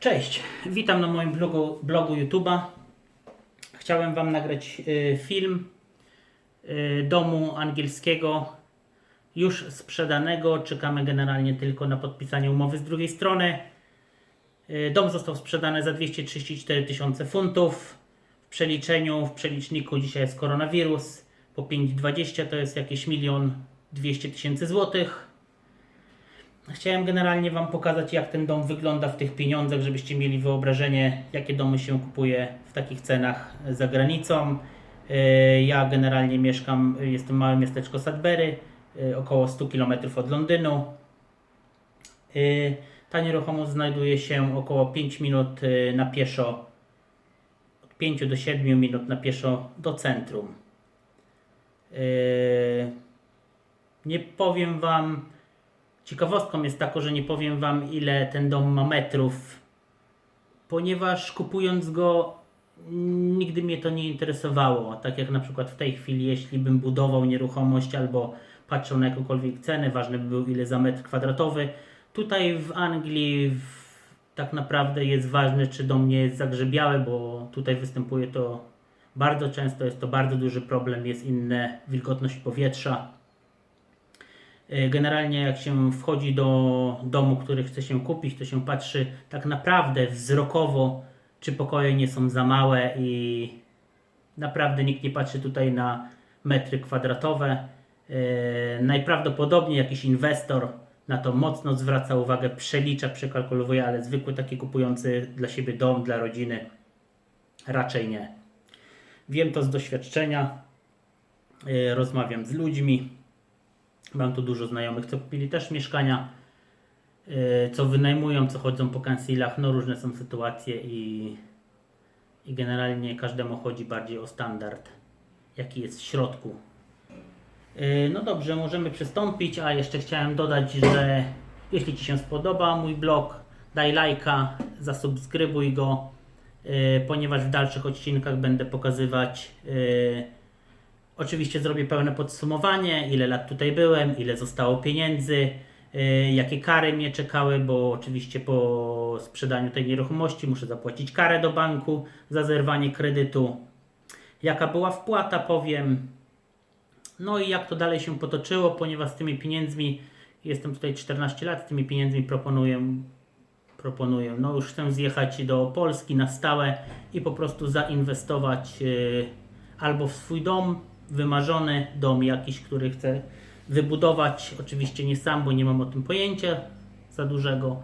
Cześć, witam na moim blogu, blogu YouTube'a. Chciałem Wam nagrać y, film y, domu angielskiego już sprzedanego. Czekamy generalnie tylko na podpisanie umowy z drugiej strony. Y, Dom został sprzedany za 234 tysiące funtów. W przeliczeniu, w przeliczniku dzisiaj jest koronawirus. Po 5,20 to jest jakieś milion 200 tysięcy złotych. Chciałem generalnie Wam pokazać, jak ten dom wygląda w tych pieniądzach, żebyście mieli wyobrażenie, jakie domy się kupuje w takich cenach za granicą. Yy, Ja generalnie mieszkam, jest to małe miasteczko Sudbury, yy, około 100 km od Londynu. Yy, Ta nieruchomość znajduje się około 5 minut na pieszo, od 5 do 7 minut na pieszo do centrum. Nie powiem Wam, Ciekawostką jest tako, że nie powiem Wam ile ten dom ma metrów, ponieważ kupując go nigdy mnie to nie interesowało. Tak jak na przykład w tej chwili, jeśli bym budował nieruchomość albo patrzył na jakąkolwiek cenę, ważny by był ile za metr kwadratowy. Tutaj w Anglii w, tak naprawdę jest ważne, czy dom nie jest zagrzebiały, bo tutaj występuje to bardzo często, jest to bardzo duży problem, jest inna wilgotność powietrza. E, Generalnie jak się wchodzi do domu, który chce się kupić, to się patrzy tak naprawdę wzrokowo, czy pokoje nie są za małe i naprawdę nikt nie patrzy tutaj na metry kwadratowe. E, Najprawdopodobniej jakiś inwestor na to mocno zwraca uwagę, przelicza, przekalkuluje, ale zwykły taki kupujący dla siebie dom, dla rodziny raczej nie. Wiem to z doświadczenia, e, rozmawiam z ludźmi. Mam tu dużo znajomych, co kupili też mieszkania, yy, co wynajmują, co chodzą po kansilach. No różne są sytuacje i, i generalnie każdemu chodzi bardziej o standard, jaki jest w środku. Yy, No dobrze, możemy przystąpić, a jeszcze chciałem dodać, że jeśli Ci się spodoba mój blog, daj lajka, zasubskrybuj go, yy, ponieważ w dalszych odcinkach będę pokazywać Oczywiście zrobię pełne podsumowanie, ile lat tutaj byłem, ile zostało pieniędzy, yy, jakie kary mnie czekały, bo oczywiście po sprzedaniu tej nieruchomości muszę zapłacić karę do banku za zerwanie kredytu. Jaka była wpłata, powiem. No i jak to dalej się potoczyło, ponieważ z tymi pieniędzmi, jestem tutaj 14 lat, z tymi pieniędzmi proponuję, proponuję, no już chcę zjechać do Polski na stałe i po prostu zainwestować yy, albo w swój dom, wymarzony dom jakiś, który chcę wybudować. Oczywiście nie sam, bo nie mam o tym pojęcia za dużego.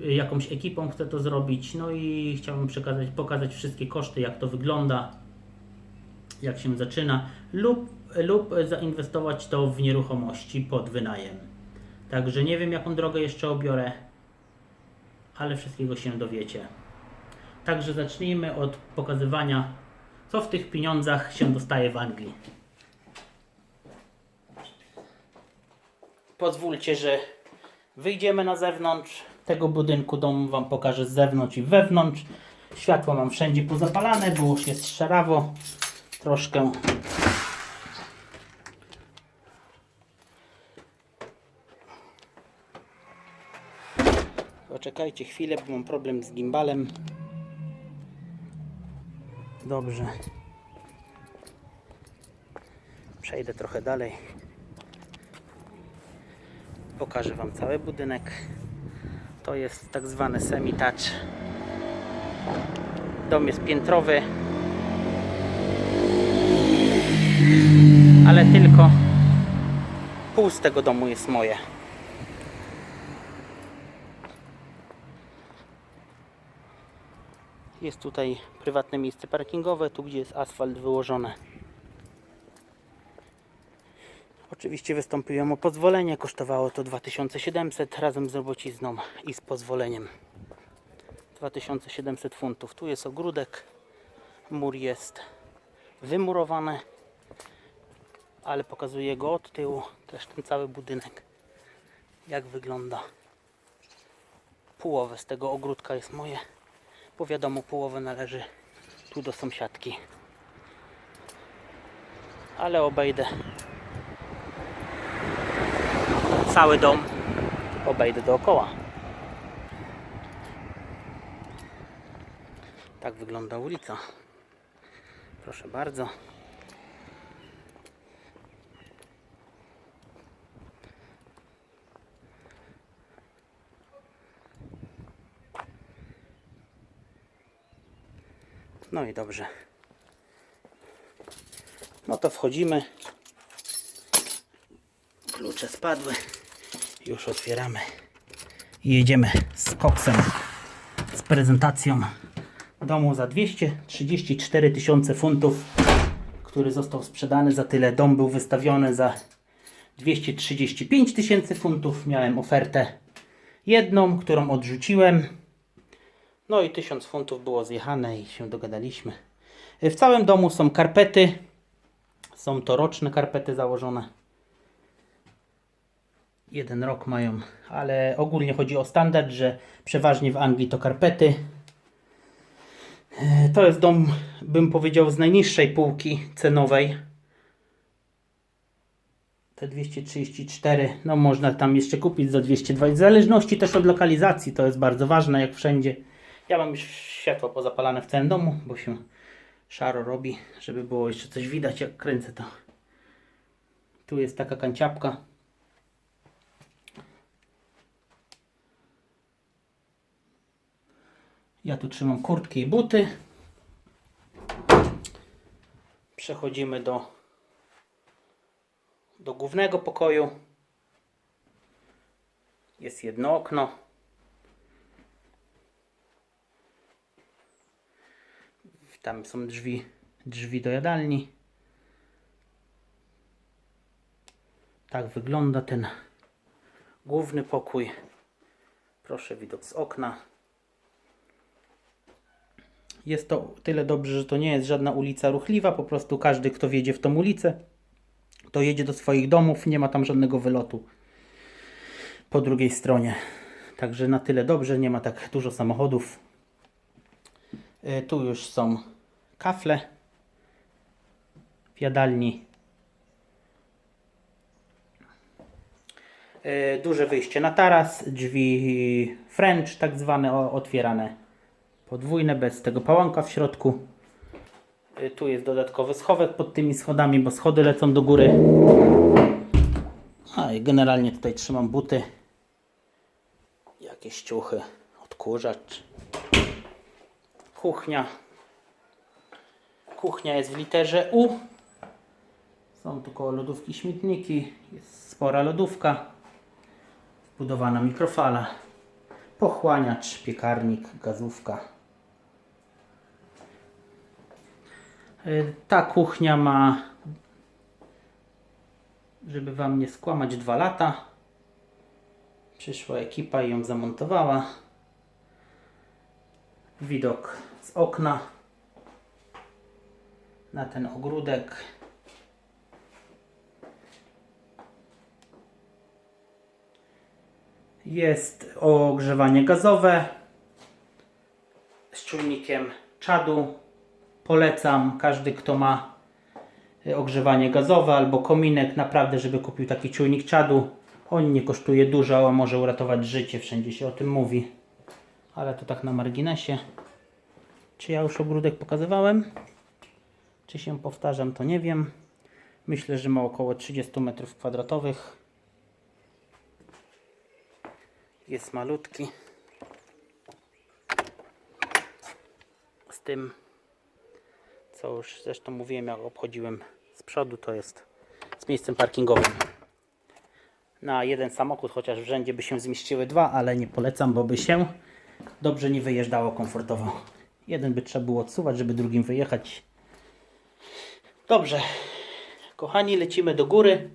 Jakąś ekipą chcę to zrobić. No i chciałbym przekazać, pokazać wszystkie koszty, jak to wygląda, jak się zaczyna, lub, lub zainwestować to w nieruchomości pod wynajem. Także nie wiem, jaką drogę jeszcze obiorę, ale wszystkiego się dowiecie. Także zacznijmy od pokazywania, co w tych pieniądzach się dostaje w Anglii. Pozwólcie, że wyjdziemy na zewnątrz tego budynku domu, Wam pokażę z zewnątrz i wewnątrz. Światło mam wszędzie pozapalane, bo już jest szarawo. Troszkę Poczekajcie chwilę, bo mam problem z gimbalem. Dobrze. Przejdę trochę dalej. Pokażę Wam cały budynek. To jest tak zwany semi-touch. Dom jest piętrowy. Ale tylko pół z tego domu jest moje. Jest tutaj prywatne miejsce parkingowe, tu gdzie jest asfalt wyłożone. Oczywiście wystąpiłem o pozwolenie, kosztowało to 2700 razem z robocizną i z pozwoleniem. 2700 funtów. Tu jest ogródek, mur jest wymurowany, ale pokazuję go od tyłu, też ten cały budynek, jak wygląda. Połowę z tego ogródka jest moje bo wiadomo, połowę należy tu do sąsiadki. Ale obejdę cały dom, obejdę dookoła. Tak wygląda ulica. Proszę bardzo. No i dobrze. No to wchodzimy. Klucze spadły. Już otwieramy. I jedziemy z koksem. Z prezentacją domu za 234 tysiące funtów, który został sprzedany za tyle. Dom był wystawiony za 235 tysięcy funtów. Miałem ofertę jedną, którą odrzuciłem. No i 1000 funtów było zjechane i się dogadaliśmy. W całym domu są karpety. Są to roczne karpety założone. Jeden rok mają, ale ogólnie chodzi o standard, że przeważnie w Anglii to karpety. E, To jest dom, bym powiedział, z najniższej półki cenowej. Te 234, no można tam jeszcze kupić za 220, w zależności też od lokalizacji, to jest bardzo ważne, jak wszędzie. Ja mam już światło pozapalane w całym domu, bo się szaro robi, żeby było jeszcze coś widać, jak kręcę to. Tu jest taka kanciapka. Ja tu trzymam kurtki i buty. Przechodzimy do, do głównego pokoju. Jest jedno okno. Tam są drzwi, drzwi do jadalni. Tak wygląda ten główny pokój. Proszę widok z okna. Jest to tyle dobrze, że to nie jest żadna ulica ruchliwa, po prostu każdy, kto wjedzie w tą ulicę, to jedzie do swoich domów, nie ma tam żadnego wylotu po drugiej stronie. Także na tyle dobrze, nie ma tak dużo samochodów. Y, Tu już są kafle w jadalni. Y, Duże wyjście na taras, drzwi French, tak zwane, otwierane podwójne, bez tego pałanka w środku. Y, Tu jest dodatkowy schowek pod tymi schodami, bo schody lecą do góry. A i generalnie tutaj trzymam buty. Jakieś ciuchy, odkurzacz. Kuchnia. Kuchnia jest w literze U. Są tu koło lodówki śmietniki. Jest spora lodówka. Wbudowana mikrofala. Pochłaniacz, piekarnik, gazówka. Y, Ta kuchnia ma, żeby Wam nie skłamać, dwa lata. Przyszła ekipa i ją zamontowała. Widok z okna na ten ogródek. Jest ogrzewanie gazowe z czujnikiem czadu. Polecam każdy, kto ma y, ogrzewanie gazowe albo kominek, naprawdę, żeby kupił taki czujnik czadu. On nie kosztuje dużo, a może uratować życie, wszędzie się o tym mówi. Ale to tak na marginesie. Czy ja już ogródek pokazywałem? Czy się powtarzam, to nie wiem. Myślę, że ma około 30 m2. Jest malutki. Z tym, co już zresztą mówiłem, jak obchodziłem z przodu, to jest z miejscem parkingowym. Na jeden samochód, chociaż w rzędzie by się zmieściły dwa, ale nie polecam, bo by się dobrze nie wyjeżdżało komfortowo. Jeden by trzeba było odsuwać, żeby drugim wyjechać. Dobrze, kochani, lecimy do góry.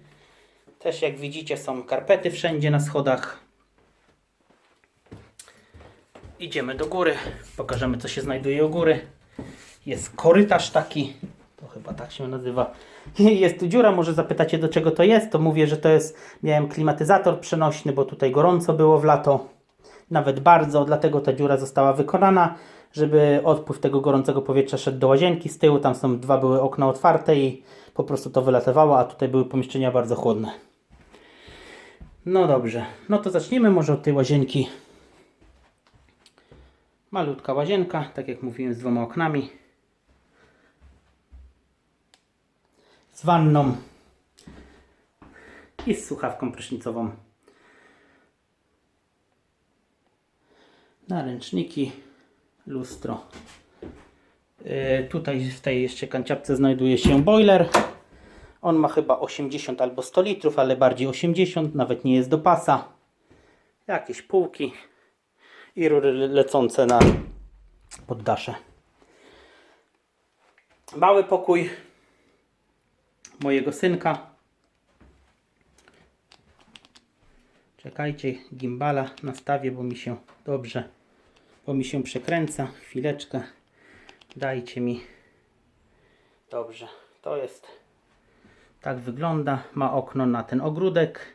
Też jak widzicie są karpety wszędzie na schodach. Idziemy do góry. Pokażemy co się znajduje u góry. Jest korytarz taki. To chyba tak się nazywa. Jest tu dziura, może zapytacie do czego to jest. To mówię, że to jest, miałem klimatyzator przenośny, bo tutaj gorąco było w lato. Nawet bardzo, dlatego ta dziura została wykonana, żeby odpływ tego gorącego powietrza szedł do łazienki z tyłu. Tam są dwa były okna otwarte i po prostu to wylatywało, a tutaj były pomieszczenia bardzo chłodne. No dobrze, no to zacznijmy może od tej łazienki. Malutka łazienka, tak jak mówiłem, z dwoma oknami. Z wanną i z słuchawką prysznicową. Naręczniki, lustro. Yy, tutaj w tej jeszcze kanciapce znajduje się boiler. On ma chyba 80 albo 100 litrów, ale bardziej 80, nawet nie jest do pasa. Jakieś półki i rury lecące na poddasze. Mały pokój mojego synka. Czekajcie, gimbala nastawię, bo mi się dobrze, bo mi się przekręca. Chwileczkę. Dajcie mi. Dobrze, to jest. Tak wygląda. Ma okno na ten ogródek,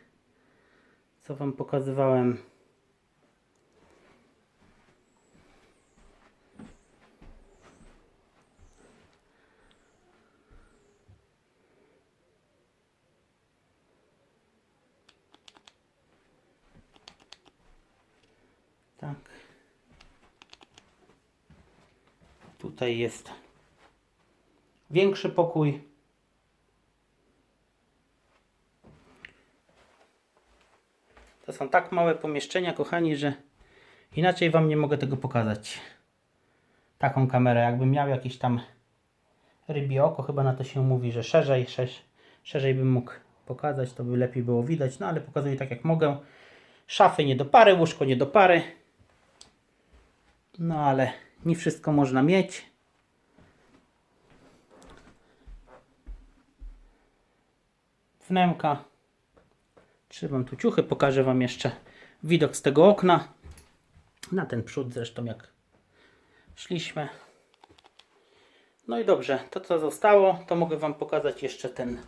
co Wam pokazywałem. Tak. Tutaj jest większy pokój. To są tak małe pomieszczenia, kochani, że inaczej Wam nie mogę tego pokazać. Taką kamerę, jakbym miał jakieś tam rybie oko, chyba na to się mówi, że szerzej, szerz, szerzej bym mógł pokazać, to by lepiej było widać, no ale pokazuję tak jak mogę. Szafy nie do pary, łóżko nie do pary. No ale nie wszystko można mieć. Wnęka. Trzymam tu ciuchy, pokażę Wam jeszcze widok z tego okna. Na ten przód zresztą jak szliśmy. No i dobrze, to co zostało, to mogę Wam pokazać jeszcze ten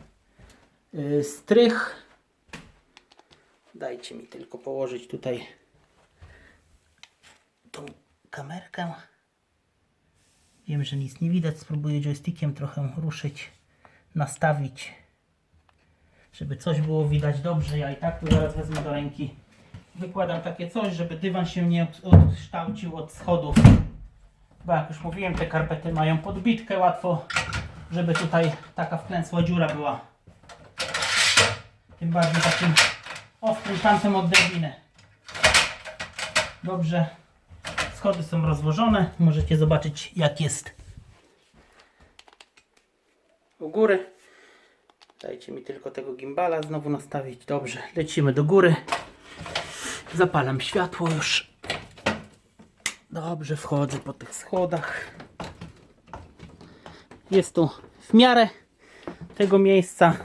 yy, strych. Dajcie mi tylko położyć tutaj tą kamerkę. Wiem, że nic nie widać. Spróbuję joystickiem trochę ruszyć, nastawić, żeby coś było widać dobrze. Ja i tak tu zaraz wezmę do ręki. Wykładam takie coś, żeby dywan się nie odkształcił od schodów. Bo jak już mówiłem, te karpety mają podbitkę łatwo, żeby tutaj taka wklęsła dziura była. Tym bardziej takim ostrym kantem od drabiny. Dobrze. Schody są rozłożone. Możecie zobaczyć jak jest u góry. Dajcie mi tylko tego gimbala znowu nastawić. Dobrze, lecimy do góry. Zapalam światło już. Dobrze, wchodzę po tych schodach. Jest tu w miarę tego miejsca.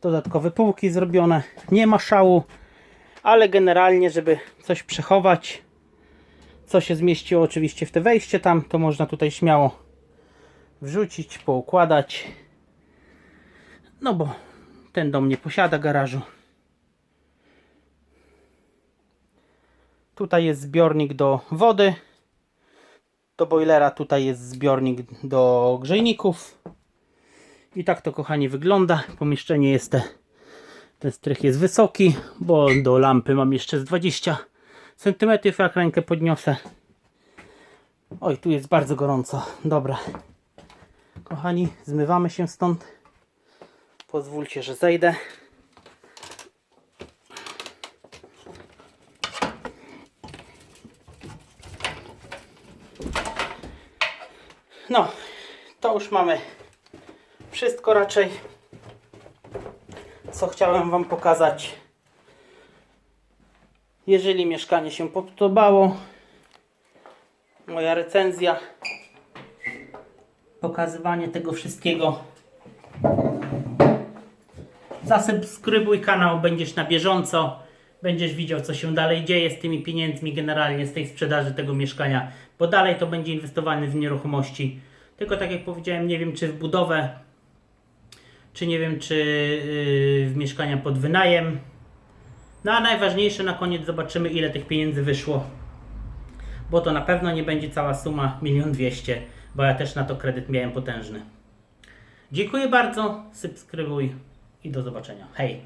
Dodatkowe półki zrobione. Nie ma szału, ale generalnie, żeby coś przechować, co się zmieściło oczywiście w te wejście tam, to można tutaj śmiało wrzucić, poukładać. No bo ten dom nie posiada garażu. Tutaj jest zbiornik do wody. Do boilera tutaj jest zbiornik do grzejników. I tak to kochani wygląda. Pomieszczenie jest te, ten strych jest wysoki, bo do lampy mam jeszcze z 20 cm jak rękę podniosę. Oj, tu jest bardzo gorąco. Dobra. Kochani, zmywamy się stąd. Pozwólcie, że zejdę. No, to już mamy wszystko raczej, co chciałem Wam pokazać. Jeżeli mieszkanie się podobało, moja recenzja, pokazywanie tego wszystkiego, zasubskrybuj kanał, będziesz na bieżąco, będziesz widział co się dalej dzieje z tymi pieniędzmi generalnie z tej sprzedaży tego mieszkania, bo dalej to będzie inwestowane w nieruchomości. Tylko tak jak powiedziałem, nie wiem czy w budowę, czy nie wiem czy yy, w mieszkania pod wynajem. No a najważniejsze na koniec zobaczymy ile tych pieniędzy wyszło. Bo to na pewno nie będzie cała suma 1 200 bo ja też na to kredyt miałem potężny. Dziękuję bardzo, subskrybuj i do zobaczenia. Hej!